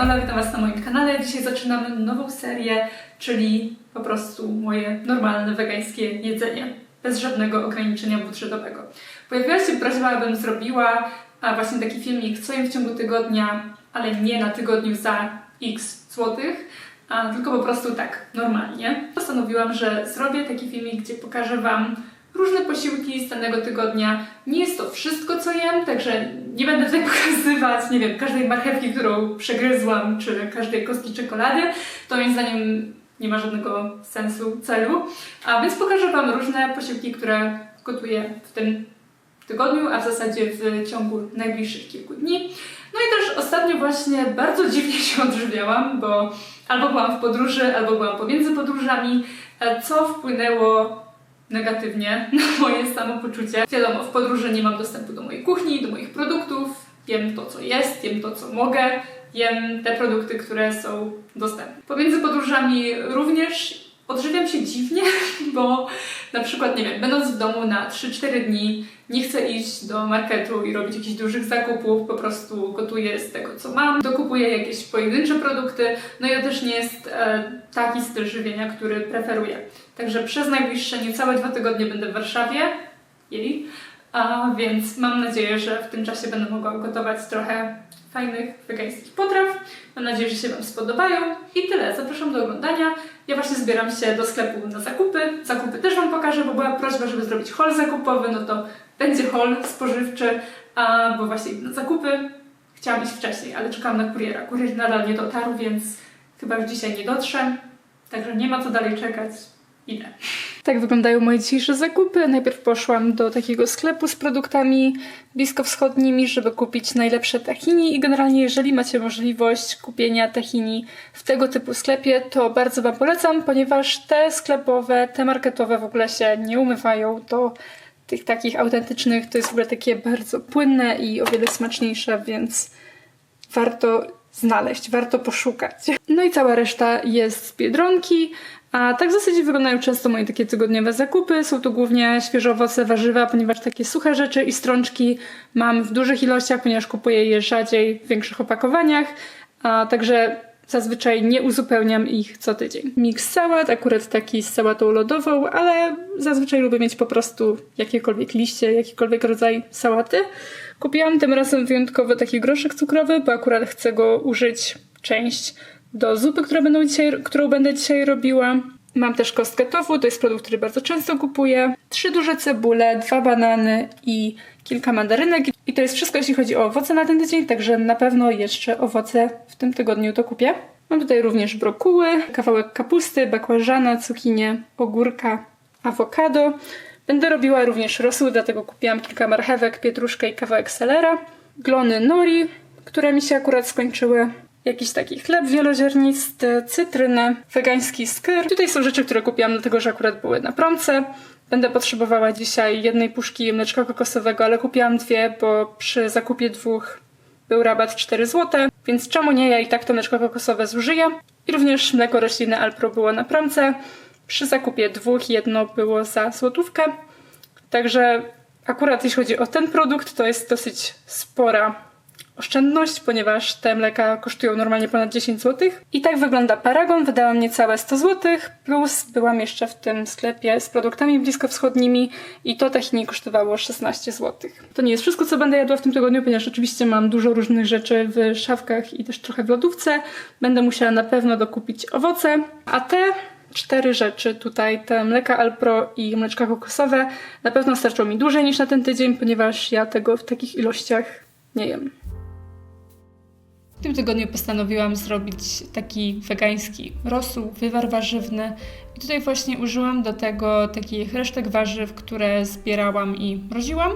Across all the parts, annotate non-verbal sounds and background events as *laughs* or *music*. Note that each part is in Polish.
Ola, witam Was na moim kanale. Dzisiaj zaczynamy nową serię, czyli po prostu moje normalne wegańskie jedzenie, bez żadnego ograniczenia budżetowego. Pojawiła się prośba, abym zrobiła właśnie taki filmik, co jem w ciągu tygodnia, ale nie na tygodniu za x złotych, tylko po prostu tak, normalnie. Postanowiłam, że zrobię taki filmik, gdzie pokażę Wam różne posiłki z danego tygodnia. Nie jest to wszystko, co jem, także nie będę tutaj *laughs* pokazywać, nie wiem, każdej marchewki, którą przegryzłam, czy każdej kostki czekolady. To moim zdaniem nie ma żadnego sensu, celu. A więc pokażę Wam różne posiłki, które gotuję w tym tygodniu, a w zasadzie w ciągu najbliższych kilku dni. No i też ostatnio właśnie bardzo *laughs* dziwnie się odżywiałam, bo albo byłam w podróży, albo byłam pomiędzy podróżami, e, co wpłynęło negatywnie na moje samopoczucie. Wiadomo, w podróży nie mam dostępu do mojej kuchni, do moich produktów, jem to, co jest, jem to, co mogę, jem te produkty, które są dostępne. Pomiędzy podróżami również odżywiam się dziwnie, *laughs* bo na przykład, nie wiem, będąc w domu na 3-4 dni, nie chcę iść do marketu i robić jakichś dużych zakupów, po prostu gotuję z tego, co mam, dokupuję jakieś pojedyncze produkty, no i to też nie jest e, taki styl żywienia, który preferuję. Także przez najbliższe niecałe dwa tygodnie będę w Warszawie, jej, a więc mam nadzieję, że w tym czasie będę mogła gotować trochę fajnych wegańskich potraw. Mam nadzieję, że się Wam spodobają. I tyle. Zapraszam do oglądania. Ja właśnie zbieram się do sklepu na zakupy. Zakupy też Wam pokażę, bo była prośba, żeby zrobić haul zakupowy. No to będzie haul spożywczy, a, bo właśnie na zakupy chciałam iść wcześniej, ale czekałam na kuriera. Kurier nadal nie dotarł, więc chyba już dzisiaj nie dotrze. Także nie ma co dalej czekać. Idę. Tak wyglądają moje dzisiejsze zakupy. Najpierw poszłam do takiego sklepu z produktami bliskowschodnimi, żeby kupić najlepsze tahini i generalnie jeżeli macie możliwość kupienia tahini w tego typu sklepie, to bardzo Wam polecam, ponieważ te sklepowe, te marketowe w ogóle się nie umywają do tych takich autentycznych. To jest w ogóle takie bardzo płynne i o wiele smaczniejsze, więc warto znaleźć, warto poszukać. No i cała reszta jest z Biedronki, a tak w zasadzie wyglądają często moje takie tygodniowe zakupy. Są to głównie świeże owoce, warzywa, ponieważ takie suche rzeczy i strączki mam w dużych ilościach, ponieważ kupuję je rzadziej w większych opakowaniach. A także zazwyczaj nie uzupełniam ich co tydzień. Mix sałat, akurat taki z sałatą lodową, ale zazwyczaj lubię mieć po prostu jakiekolwiek liście, jakikolwiek rodzaj sałaty. Kupiłam tym razem wyjątkowo taki groszek cukrowy, bo akurat chcę go użyć część do zupy, którą będę dzisiaj, którą będę dzisiaj robiła. Mam też kostkę tofu, to jest produkt, który bardzo często kupuję. Trzy duże cebule, dwa banany i kilka mandarynek. I to jest wszystko, jeśli chodzi o owoce na ten tydzień, także na pewno jeszcze owoce w tym tygodniu to kupię. Mam tutaj również brokuły, kawałek kapusty, bakłażana, cukinię, ogórka, awokado. Będę robiła również rosół, dlatego kupiłam kilka marchewek, pietruszkę i kawałek selera. Glony nori, które mi się akurat skończyły jakiś taki chleb wieloziarnisty, cytrynę, wegański skyr. Tutaj są rzeczy, które kupiłam dlatego, że akurat były na promce. Będę potrzebowała dzisiaj jednej puszki mleczka kokosowego, ale kupiłam dwie, bo przy zakupie dwóch był rabat 4 zł, więc czemu nie, ja i tak to mleczko kokosowe zużyję. I również mleko roślinne Alpro było na promce. Przy zakupie dwóch jedno było za złotówkę. Także akurat jeśli chodzi o ten produkt, to jest dosyć spora oszczędność, ponieważ te mleka kosztują normalnie ponad 10 zł. I tak wygląda paragon. Wydałam niecałe 100 zł, plus byłam jeszcze w tym sklepie z produktami bliskowschodnimi i to tahini kosztowało 16 zł. To nie jest wszystko, co będę jadła w tym tygodniu, ponieważ oczywiście mam dużo różnych rzeczy w szafkach i też trochę w lodówce. Będę musiała na pewno dokupić owoce, a te cztery rzeczy tutaj, te mleka Alpro i mleczka kokosowe, na pewno starczą mi dłużej niż na ten tydzień, ponieważ ja tego w takich ilościach nie jem. Tym tygodniu postanowiłam zrobić taki wegański rosół, wywar warzywny. I tutaj właśnie użyłam do tego takich resztek warzyw, które zbierałam i mroziłam.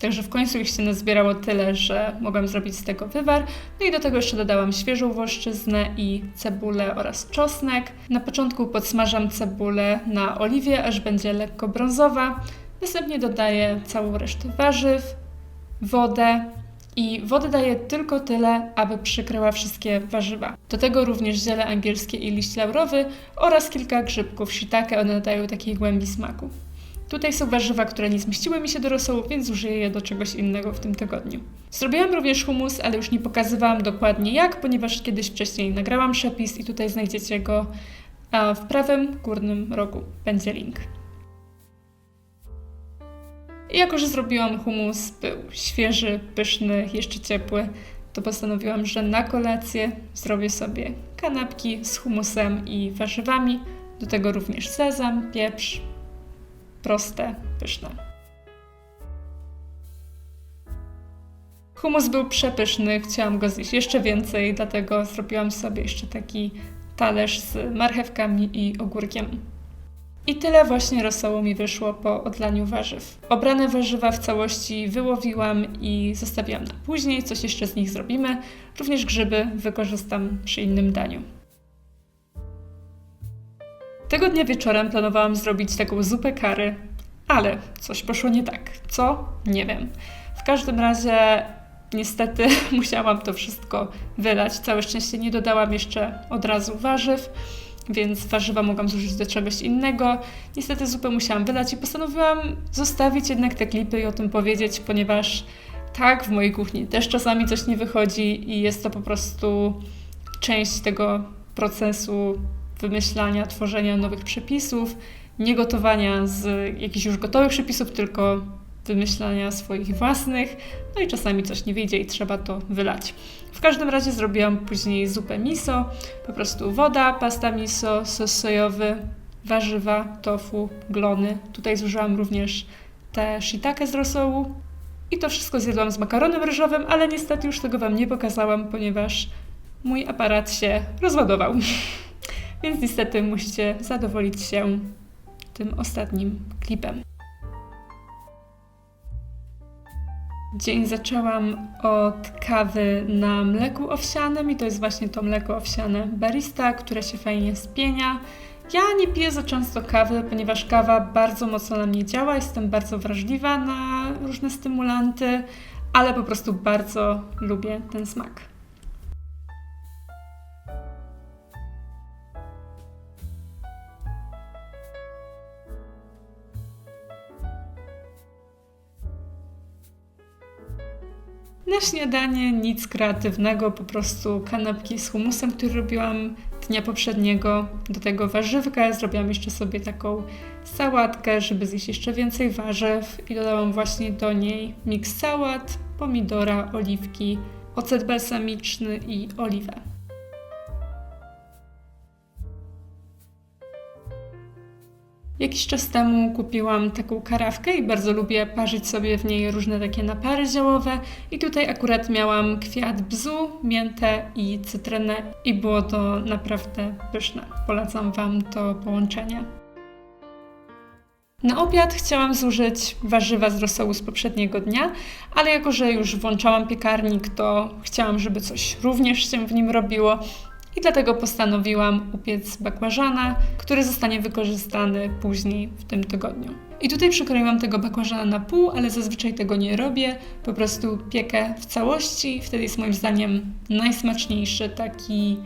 Także w końcu ich się nazbierało tyle, że mogłam zrobić z tego wywar. No i do tego jeszcze dodałam świeżą włoszczyznę i cebulę oraz czosnek. Na początku podsmażam cebulę na oliwie, aż będzie lekko brązowa. Następnie dodaję całą resztę warzyw, wodę i wodę daję tylko tyle, aby przykryła wszystkie warzywa. Do tego również ziele angielskie i liść laurowy oraz kilka grzybków shiitake, one nadają takiej głębi smaku. Tutaj są warzywa, które nie zmieściły mi się do rosołu, więc użyję je do czegoś innego w tym tygodniu. Zrobiłam również humus, ale już nie pokazywałam dokładnie jak, ponieważ kiedyś wcześniej nagrałam przepis i tutaj znajdziecie go w prawym górnym rogu. Będzie link. I jako, że zrobiłam humus, był świeży, pyszny, jeszcze ciepły, to postanowiłam, że na kolację zrobię sobie kanapki z humusem i warzywami, do tego również sezam, pieprz, proste, pyszne. Humus był przepyszny, chciałam go zjeść jeszcze więcej, dlatego zrobiłam sobie jeszcze taki talerz z marchewkami i ogórkiem. I tyle właśnie rosołu mi wyszło po odlaniu warzyw. Obrane warzywa w całości wyłowiłam i zostawiłam na później, coś jeszcze z nich zrobimy. Również grzyby wykorzystam przy innym daniu. Tego dnia wieczorem planowałam zrobić taką zupę kary, ale coś poszło nie tak. Co? Nie wiem. W każdym razie niestety *laughs* musiałam to wszystko wylać. Całe szczęście nie dodałam jeszcze od razu warzyw, więc warzywa mogłam zużyć do czegoś innego. Niestety zupę musiałam wylać i postanowiłam zostawić jednak te klipy i o tym powiedzieć, ponieważ tak, w mojej kuchni też czasami coś nie wychodzi i jest to po prostu część tego procesu wymyślania, tworzenia nowych przepisów, nie gotowania z jakichś już gotowych przepisów, tylko wymyślania swoich własnych, no i czasami coś nie wyjdzie i trzeba to wylać. W każdym razie zrobiłam później zupę miso, po prostu woda, pasta miso, sos sojowy, warzywa, tofu, glony. Tutaj zużyłam również te shiitake z rosołu. I to wszystko zjadłam z makaronem ryżowym, ale niestety już tego Wam nie pokazałam, ponieważ mój aparat się rozładował. *laughs* Więc niestety musicie zadowolić się tym ostatnim klipem. Dzień zaczęłam od kawy na mleku owsianym i to jest właśnie to mleko owsiane barista, które się fajnie spienia. Ja nie piję za często kawy, ponieważ kawa bardzo mocno na mnie działa, jestem bardzo wrażliwa na różne stymulanty, ale po prostu bardzo lubię ten smak. Na śniadanie nic kreatywnego, po prostu kanapki z humusem, który robiłam dnia poprzedniego. Do tego warzywka, zrobiłam jeszcze sobie taką sałatkę, żeby zjeść jeszcze więcej warzyw i dodałam właśnie do niej miks sałat, pomidora, oliwki, ocet balsamiczny i oliwę. Jakiś czas temu kupiłam taką karawkę i bardzo lubię parzyć sobie w niej różne takie napary ziołowe. I tutaj akurat miałam kwiat bzu, miętę i cytrynę i było to naprawdę pyszne. Polecam Wam to połączenie. Na obiad chciałam zużyć warzywa z rosołu z poprzedniego dnia, ale jako, że już włączałam piekarnik, to chciałam, żeby coś również się w nim robiło, i dlatego postanowiłam upiec bakłażana, który zostanie wykorzystany później w tym tygodniu. I tutaj przykroiłam tego bakłażana na pół, ale zazwyczaj tego nie robię. Po prostu piekę w całości. Wtedy jest moim zdaniem najsmaczniejszy, taki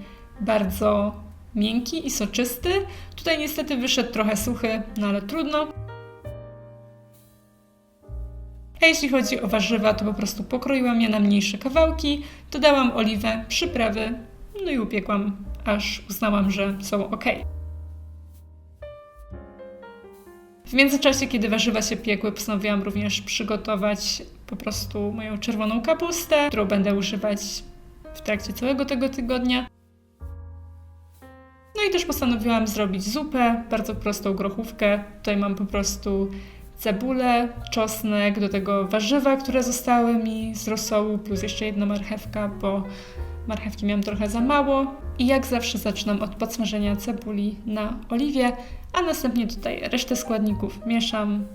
bardzo miękki i soczysty. Tutaj niestety wyszedł trochę suchy, no ale trudno. A jeśli chodzi o warzywa, to po prostu pokroiłam je na mniejsze kawałki, dodałam oliwę, przyprawy, no i upiekłam, aż uznałam, że są ok. W międzyczasie, kiedy warzywa się piekły, postanowiłam również przygotować po prostu moją czerwoną kapustę, którą będę używać w trakcie całego tego tygodnia. No i też postanowiłam zrobić zupę, bardzo prostą grochówkę. Tutaj mam po prostu cebulę, czosnek, do tego warzywa, które zostały mi z rosołu, plus jeszcze jedna marchewka, bo Marchewki miałam trochę za mało i jak zawsze zaczynam od podsmażenia cebuli na oliwie, a następnie tutaj resztę składników mieszam,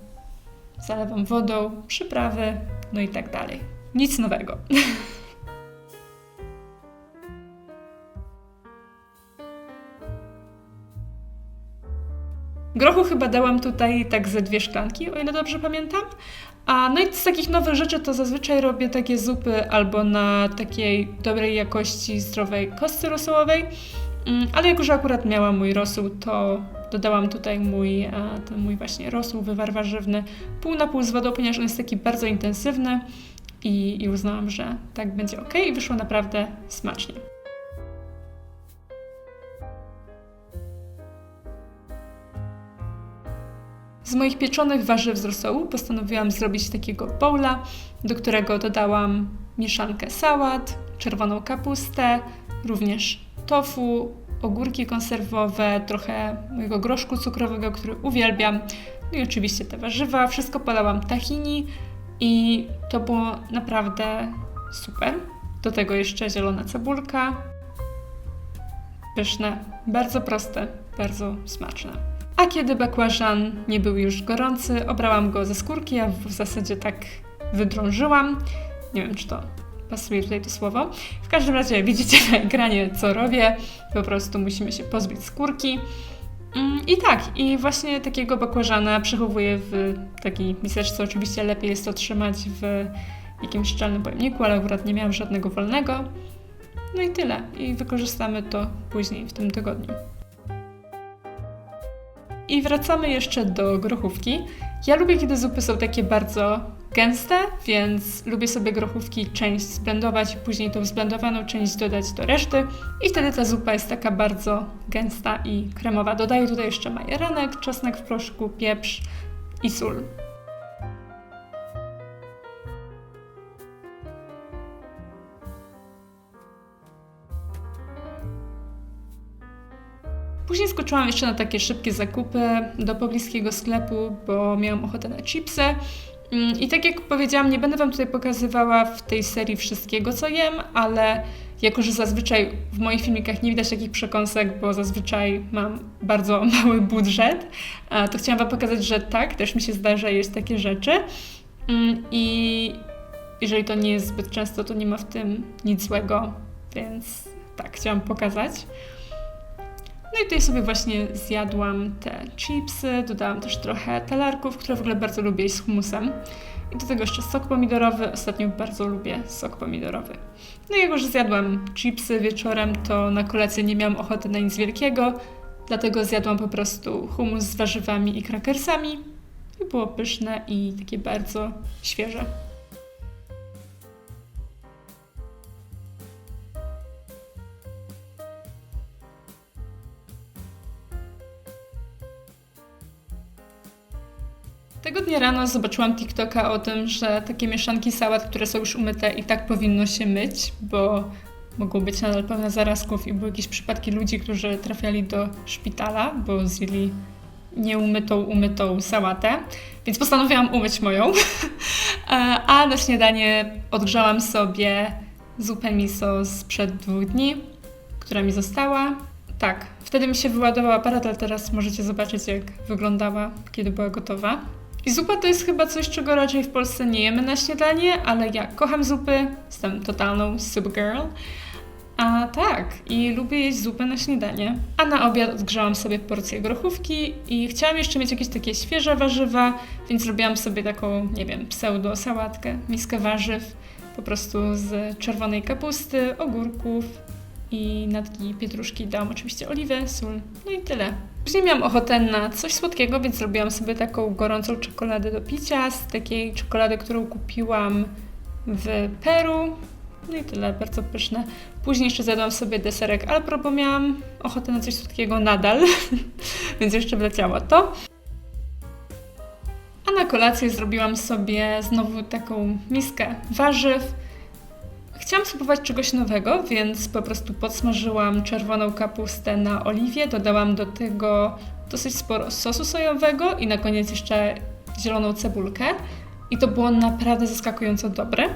zalewam wodą, przyprawy, no i tak dalej. Nic nowego. *laughs* Grochu chyba dałam tutaj tak ze dwie szklanki, o ile dobrze pamiętam. A no i z takich nowych rzeczy to zazwyczaj robię takie zupy albo na takiej dobrej jakości zdrowej kostce rosołowej. Mm, Ale jak już akurat miałam mój rosół, to dodałam tutaj mój, e, ten mój właśnie rosół, wywar warzywny, pół na pół z wodą, ponieważ on jest taki bardzo intensywny i, i uznałam, że tak będzie ok i wyszło naprawdę smacznie. Z moich pieczonych warzyw z rosołu postanowiłam zrobić takiego bowla, do którego dodałam mieszankę sałat, czerwoną kapustę, również tofu, ogórki konserwowe, trochę mojego groszku cukrowego, który uwielbiam, no i oczywiście te warzywa. Wszystko polałam tahini i to było naprawdę super. Do tego jeszcze zielona cebulka. Pyszne, bardzo proste, bardzo smaczne. A kiedy bakłażan nie był już gorący, obrałam go ze skórki, a w zasadzie tak wydrążyłam. Nie wiem, czy to pasuje tutaj to słowo. W każdym razie widzicie na ekranie, co robię. Po prostu musimy się pozbyć skórki. Mm, I tak, i właśnie takiego bakłażana przechowuję w takiej miseczce. Oczywiście lepiej jest to trzymać w jakimś szczelnym pojemniku, ale akurat nie miałam żadnego wolnego. No i tyle. I wykorzystamy to później w tym tygodniu. I wracamy jeszcze do grochówki. Ja lubię, kiedy zupy są takie bardzo gęste, więc lubię sobie grochówki część zblendować, później tą zblendowaną część dodać do reszty i wtedy ta zupa jest taka bardzo gęsta i kremowa. Dodaję tutaj jeszcze majeranek, czosnek w proszku, pieprz i sól. Później skoczyłam jeszcze na takie szybkie zakupy do pobliskiego sklepu, bo miałam ochotę na chipsy. Mm, I tak jak powiedziałam, nie będę Wam tutaj pokazywała w tej serii wszystkiego, co jem, ale jako, że zazwyczaj w moich filmikach nie widać takich przekąsek, bo zazwyczaj mam bardzo *laughs* mały budżet, to chciałam Wam pokazać, że tak, też mi się zdarza jeść takie rzeczy. Mm, I jeżeli to nie jest zbyt często, to nie ma w tym nic złego, więc tak, chciałam pokazać. No i tutaj sobie właśnie zjadłam te chipsy, dodałam też trochę talarków, które w ogóle bardzo lubię i z humusem. I do tego jeszcze sok pomidorowy. Ostatnio bardzo lubię sok pomidorowy. No i jako, że zjadłam chipsy wieczorem, to na kolację nie miałam ochoty na nic wielkiego, dlatego zjadłam po prostu humus z warzywami i krakersami. I było pyszne i takie bardzo świeże. Tego dnia rano zobaczyłam TikToka o tym, że takie mieszanki sałat, które są już umyte i tak powinno się myć, bo mogą być nadal pełne zarazków i były jakieś przypadki ludzi, którzy trafiali do szpitala, bo zjedli nieumytą, umytą sałatę, więc postanowiłam umyć moją. *laughs* A na śniadanie odgrzałam sobie zupę miso sprzed dwóch dni, która mi została. Tak, wtedy mi się wyładował aparat, ale teraz możecie zobaczyć, jak wyglądała, kiedy była gotowa. I zupa to jest chyba coś, czego raczej w Polsce nie jemy na śniadanie, ale ja kocham zupy, jestem totalną soup girl. A tak, i lubię jeść zupę na śniadanie. A na obiad odgrzałam sobie porcję grochówki i chciałam jeszcze mieć jakieś takie świeże warzywa, więc zrobiłam sobie taką, nie wiem, pseudo sałatkę, miskę warzyw, po prostu z czerwonej kapusty, ogórków i natki pietruszki. Dałam oczywiście oliwę, sól, no i tyle. Później miałam ochotę na coś słodkiego, więc zrobiłam sobie taką gorącą czekoladę do picia z takiej czekolady, którą kupiłam w Peru. No i tyle, bardzo pyszne. Później jeszcze zjadłam sobie deserek Alpro, bo miałam ochotę na coś słodkiego nadal, *laughs* więc jeszcze wleciało to. A na kolację zrobiłam sobie znowu taką miskę warzyw. Chciałam spróbować czegoś nowego, więc po prostu podsmażyłam czerwoną kapustę na oliwie, dodałam do tego dosyć sporo sosu sojowego i na koniec jeszcze zieloną cebulkę. I to było naprawdę zaskakująco dobre.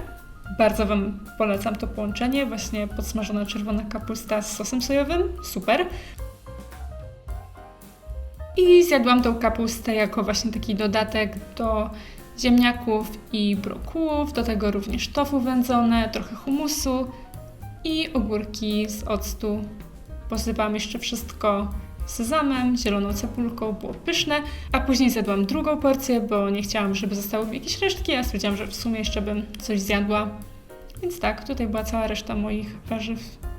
Bardzo Wam polecam to połączenie, właśnie podsmażona czerwona kapusta z sosem sojowym, super. I zjadłam tą kapustę jako właśnie taki dodatek do ziemniaków i brokułów, do tego również tofu wędzone, trochę humusu i ogórki z octu. Posypałam jeszcze wszystko sezamem, zieloną cebulką, było pyszne, a później zjadłam drugą porcję, bo nie chciałam, żeby zostały mi jakieś resztki, a stwierdziłam, że w sumie jeszcze bym coś zjadła. Więc tak, tutaj była cała reszta moich warzyw.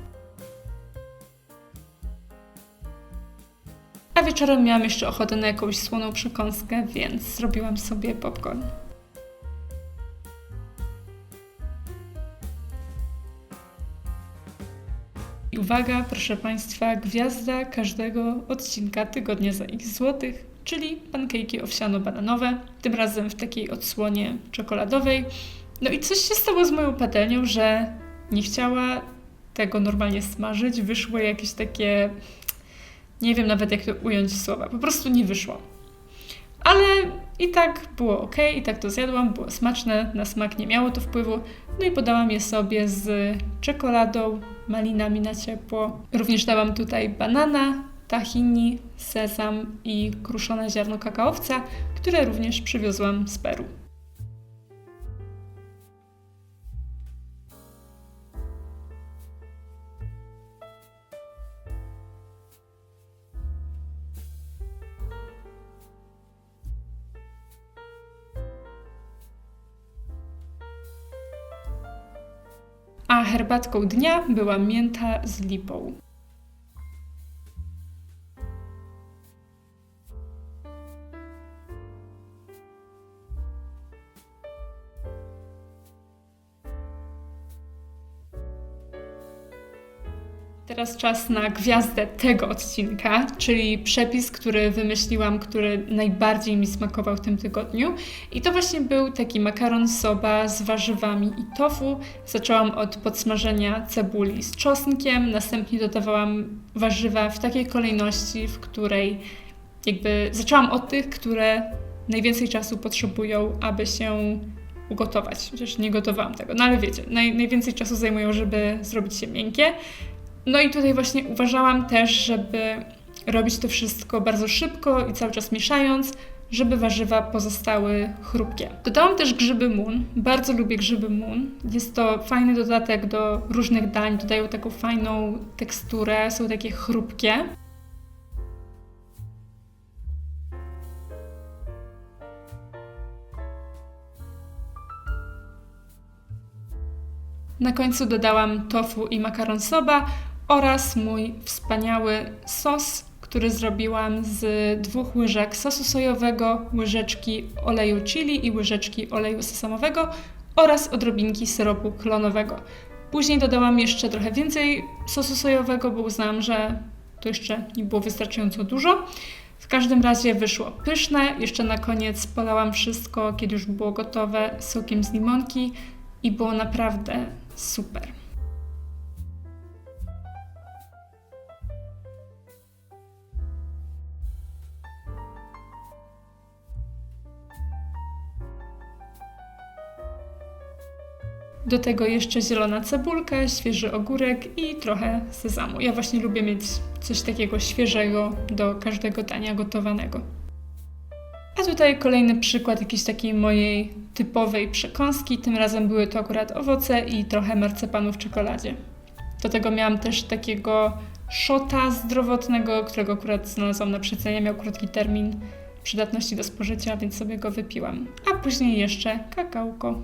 Wieczorem miałam jeszcze ochotę na jakąś słoną przekąskę, więc zrobiłam sobie popcorn. I uwaga, proszę Państwa, gwiazda każdego odcinka Tygodnia za x złotych, czyli pankejki owsiano-bananowe, tym razem w takiej odsłonie czekoladowej. No i coś się stało z moją patelnią, że nie chciała tego normalnie smażyć. Wyszło jakieś takie, nie wiem nawet jak to ująć słowa, po prostu nie wyszło. Ale i tak było ok, i tak to zjadłam, było smaczne, na smak nie miało to wpływu. No i podałam je sobie z czekoladą, malinami na ciepło. Również dałam tutaj banana, tahini, sezam i kruszone ziarno kakaowca, które również przywiozłam z Peru. A herbatką dnia była mięta z lipą. Teraz czas na gwiazdę tego odcinka, czyli przepis, który wymyśliłam, który najbardziej mi smakował w tym tygodniu. I to właśnie był taki makaron soba z warzywami i tofu. Zaczęłam od podsmażenia cebuli z czosnkiem, następnie dodawałam warzywa w takiej kolejności, w której jakby zaczęłam od tych, które najwięcej czasu potrzebują, aby się ugotować. Chociaż nie gotowałam tego, no ale wiecie, naj, najwięcej czasu zajmują, żeby zrobić się miękkie. No i tutaj właśnie uważałam też, żeby robić to wszystko bardzo szybko i cały czas mieszając, żeby warzywa pozostały chrupkie. Dodałam też grzyby moon. Bardzo lubię grzyby moon. Jest to fajny dodatek do różnych dań. Dodają taką fajną teksturę, są takie chrupkie. Na końcu dodałam tofu i makaron soba oraz mój wspaniały sos, który zrobiłam z dwóch łyżek sosu sojowego, łyżeczki oleju chili i łyżeczki oleju sesamowego oraz odrobinki syropu klonowego. Później dodałam jeszcze trochę więcej sosu sojowego, bo uznałam, że to jeszcze nie było wystarczająco dużo. W każdym razie wyszło pyszne. Jeszcze na koniec polałam wszystko, kiedy już było gotowe, sokiem z limonki i było naprawdę super. Do tego jeszcze zielona cebulka, świeży ogórek i trochę sezamu. Ja właśnie lubię mieć coś takiego świeżego do każdego dania gotowanego. A tutaj kolejny przykład jakiejś takiej mojej typowej przekąski. Tym razem były to akurat owoce i trochę marcepanu w czekoladzie. Do tego miałam też takiego szota zdrowotnego, którego akurat znalazłam na przecenie. Miał krótki termin przydatności do spożycia, więc sobie go wypiłam. A później jeszcze kakałko.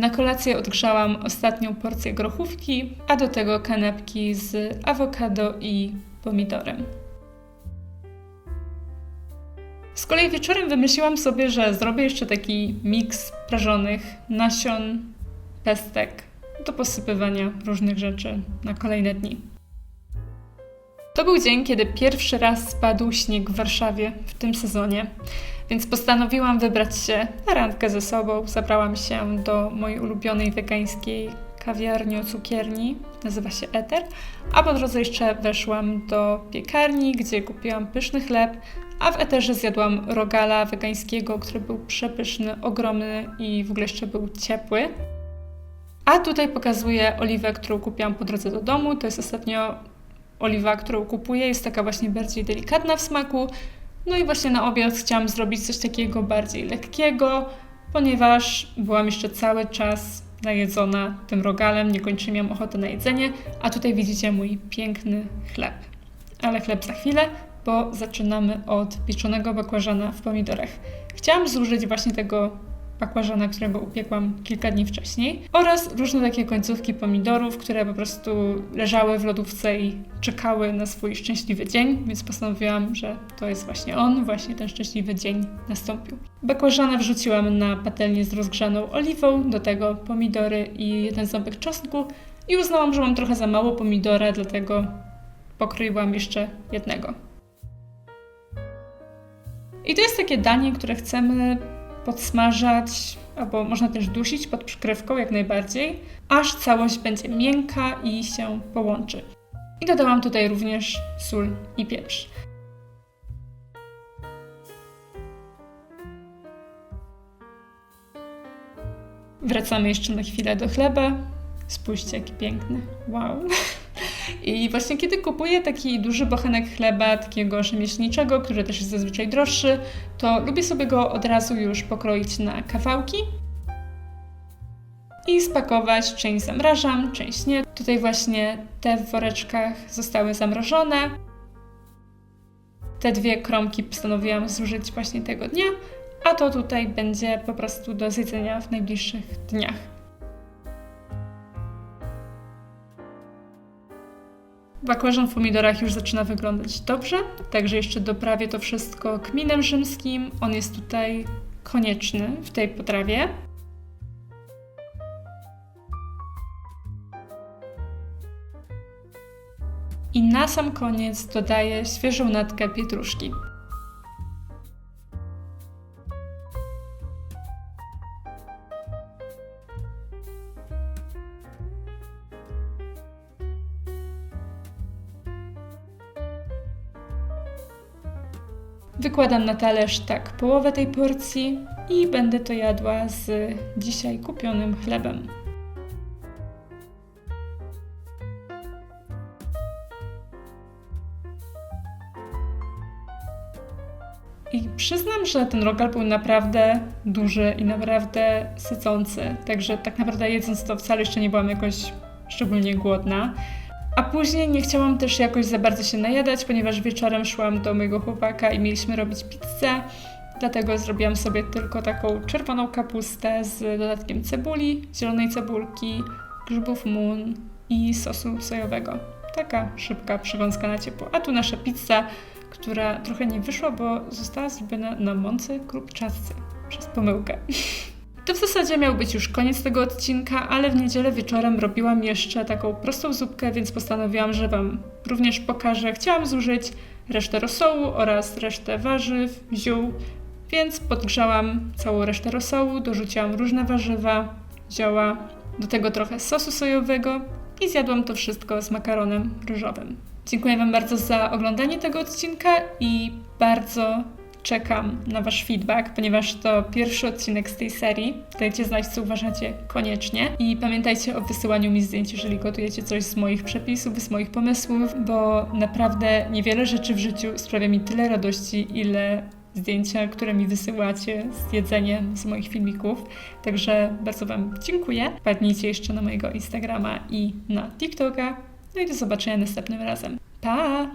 Na kolację odgrzałam ostatnią porcję grochówki, a do tego kanapki z awokado i pomidorem. Z kolei wieczorem wymyśliłam sobie, że zrobię jeszcze taki miks prażonych nasion, pestek do posypywania różnych rzeczy na kolejne dni. To był dzień, kiedy pierwszy raz spadł śnieg w Warszawie w tym sezonie, więc postanowiłam wybrać się na randkę ze sobą. Zabrałam się do mojej ulubionej wegańskiej kawiarni o cukierni, nazywa się Eter, a po drodze jeszcze weszłam do piekarni, gdzie kupiłam pyszny chleb, a w Eterze zjadłam rogala wegańskiego, który był przepyszny, ogromny i w ogóle jeszcze był ciepły. A tutaj pokazuję oliwę, którą kupiłam po drodze do domu. To jest ostatnio oliwa, którą kupuję. Jest taka właśnie bardziej delikatna w smaku. No i właśnie na obiad chciałam zrobić coś takiego bardziej lekkiego, ponieważ byłam jeszcze cały czas najedzona tym rogalem, nie kończyłam, miałam ochotę na jedzenie, a tutaj widzicie mój piękny chleb. Ale chleb za chwilę, bo zaczynamy od pieczonego bakłażana w pomidorach. Chciałam zużyć właśnie tego bakłażana, którego upiekłam kilka dni wcześniej oraz różne takie końcówki pomidorów, które po prostu leżały w lodówce i czekały na swój szczęśliwy dzień, więc postanowiłam, że to jest właśnie on, właśnie ten szczęśliwy dzień nastąpił. Bakłażana wrzuciłam na patelnię z rozgrzaną oliwą, do tego pomidory i jeden ząbek czosnku i uznałam, że mam trochę za mało pomidora, dlatego pokroiłam jeszcze jednego. I to jest takie danie, które chcemy podsmażać, albo można też dusić pod przykrywką jak najbardziej, aż całość będzie miękka i się połączy. I dodałam tutaj również sól i pieprz. Wracamy jeszcze na chwilę do chleba. Spójrzcie, jaki piękny. Wow. *laughs* I właśnie kiedy kupuję taki duży bochenek chleba, takiego rzemieślniczego, który też jest zazwyczaj droższy, to lubię sobie go od razu już pokroić na kawałki i spakować. Część zamrażam, część nie. Tutaj właśnie te w woreczkach zostały zamrożone. Te dwie kromki postanowiłam zużyć właśnie tego dnia, a to tutaj będzie po prostu do zjedzenia w najbliższych dniach. Bakłażan w pomidorach już zaczyna wyglądać dobrze, także jeszcze doprawię to wszystko kminem rzymskim. On jest tutaj konieczny w tej potrawie. I na sam koniec dodaję świeżą natkę pietruszki. Wykładam na talerz tak połowę tej porcji i będę to jadła z dzisiaj kupionym chlebem. I przyznam, że ten rogal był naprawdę duży i naprawdę sycący. Także tak naprawdę jedząc to wcale jeszcze nie byłam jakoś szczególnie głodna. A później nie chciałam też jakoś za bardzo się najadać, ponieważ wieczorem szłam do mojego chłopaka i mieliśmy robić pizzę. Dlatego zrobiłam sobie tylko taką czerwoną kapustę z dodatkiem cebuli, zielonej cebulki, grzybów mun i sosu sojowego. Taka szybka przekąska na ciepło. A tu nasza pizza, która trochę nie wyszła, bo została zrobiona na mące krupczasce przez pomyłkę. *laughs* To w zasadzie miał być już koniec tego odcinka, ale w niedzielę wieczorem robiłam jeszcze taką prostą zupkę, więc postanowiłam, że Wam również pokażę. Chciałam zużyć resztę rosołu oraz resztę warzyw, ziół, więc podgrzałam całą resztę rosołu, dorzuciłam różne warzywa, zioła, do tego trochę sosu sojowego i zjadłam to wszystko z makaronem ryżowym. Dziękuję Wam bardzo za oglądanie tego odcinka i bardzo czekam na Wasz feedback, ponieważ to pierwszy odcinek z tej serii. Dajcie znać, co uważacie koniecznie. I pamiętajcie o wysyłaniu mi zdjęć, jeżeli gotujecie coś z moich przepisów, z moich pomysłów, bo naprawdę niewiele rzeczy w życiu sprawia mi tyle radości, ile zdjęcia, które mi wysyłacie z jedzeniem z moich filmików. Także bardzo Wam dziękuję. Wpadnijcie jeszcze na mojego Instagrama i na TikToka. No i do zobaczenia następnym razem. Pa!